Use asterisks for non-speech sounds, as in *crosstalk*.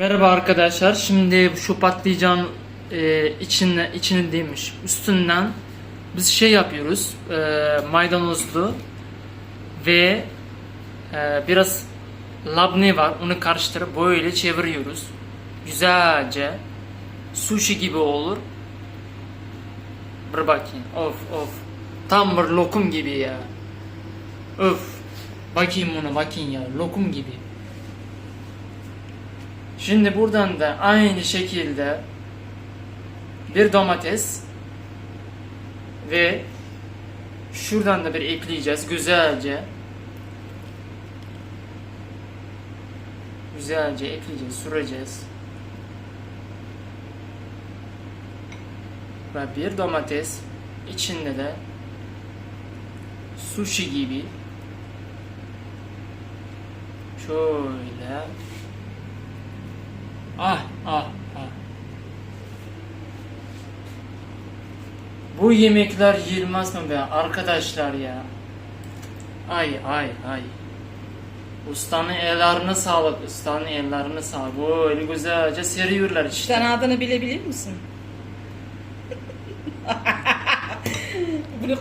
Merhaba arkadaşlar. Şimdi şu patlıcan e, içine içini demiş üstünden biz şey yapıyoruz. E, maydanozlu ve e, biraz labne var. Onu karıştırıp böyle çeviriyoruz. Güzelce sushi gibi olur. Bir bakayım. Of of. Tam bir lokum gibi ya. Öf. Bakayım bunu bakayım ya. Lokum gibi. Şimdi buradan da aynı şekilde bir domates ve şuradan da bir ekleyeceğiz güzelce. Güzelce ekleyeceğiz, süreceğiz. Ve bir domates içinde de sushi gibi şöyle Ah ah ah. Bu yemekler yiyilmez mi be arkadaşlar ya? Ay ay ay. Ustanın ellerine sağlık, ustanın ellerine sağlık. Böyle güzelce seriyorlar işte. Sen adını bilebilir misin? *laughs* Bunu